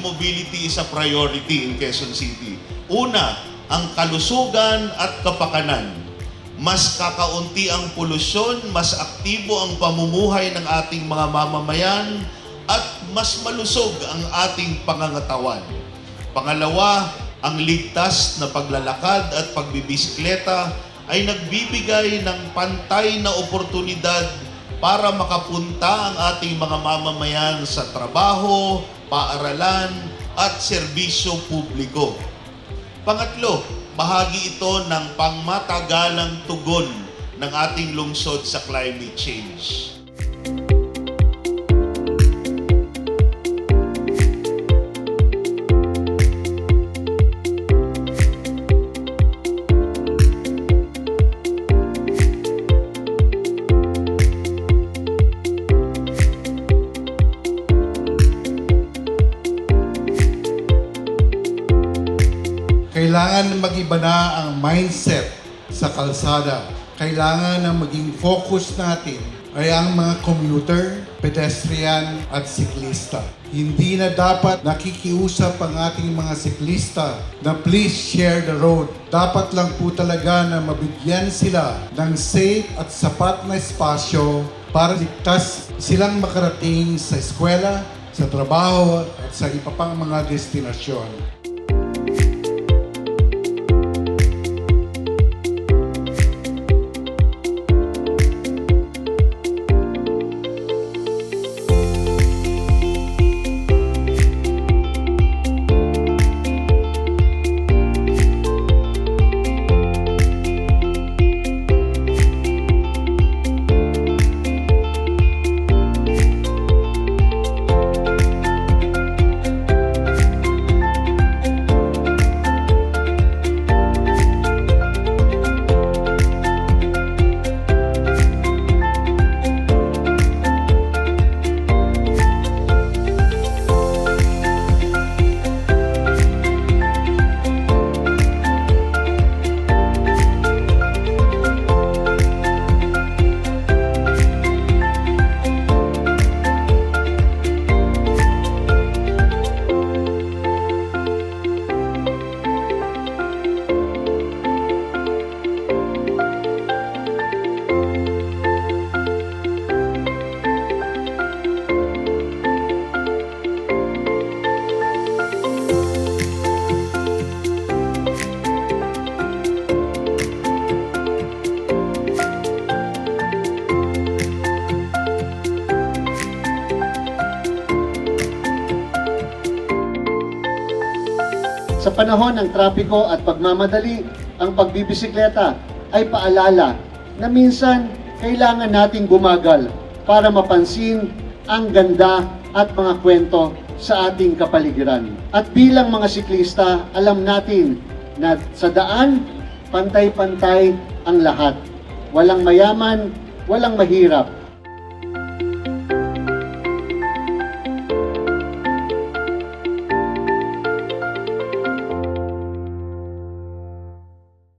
mobility is a priority in Quezon City. Una, ang kalusugan at kapakanan. Mas kakaunti ang polusyon, mas aktibo ang pamumuhay ng ating mga mamamayan, at mas malusog ang ating pangangatawan. Pangalawa, ang ligtas na paglalakad at pagbibisikleta ay nagbibigay ng pantay na oportunidad para makapunta ang ating mga mamamayan sa trabaho, paaralan, at serbisyo publiko. Pangatlo, bahagi ito ng pangmatagalang tugon ng ating lungsod sa climate change. Kailangan mag-iba na ang mindset sa kalsada. Kailangan na maging focus natin ay ang mga commuter, pedestrian at siklista. Hindi na dapat nakikiusap ang ating mga siklista na please share the road. Dapat lang po talaga na mabigyan sila ng safe at sapat na espasyo para ligtas silang makarating sa eskwela, sa trabaho at sa iba pang mga destinasyon. Sa panahon ng trapiko at pagmamadali, ang pagbibisikleta ay paalala na minsan kailangan nating gumagal para mapansin ang ganda at mga kwento sa ating kapaligiran. At bilang mga siklista, alam natin na sa daan, pantay-pantay ang lahat. Walang mayaman, walang mahirap.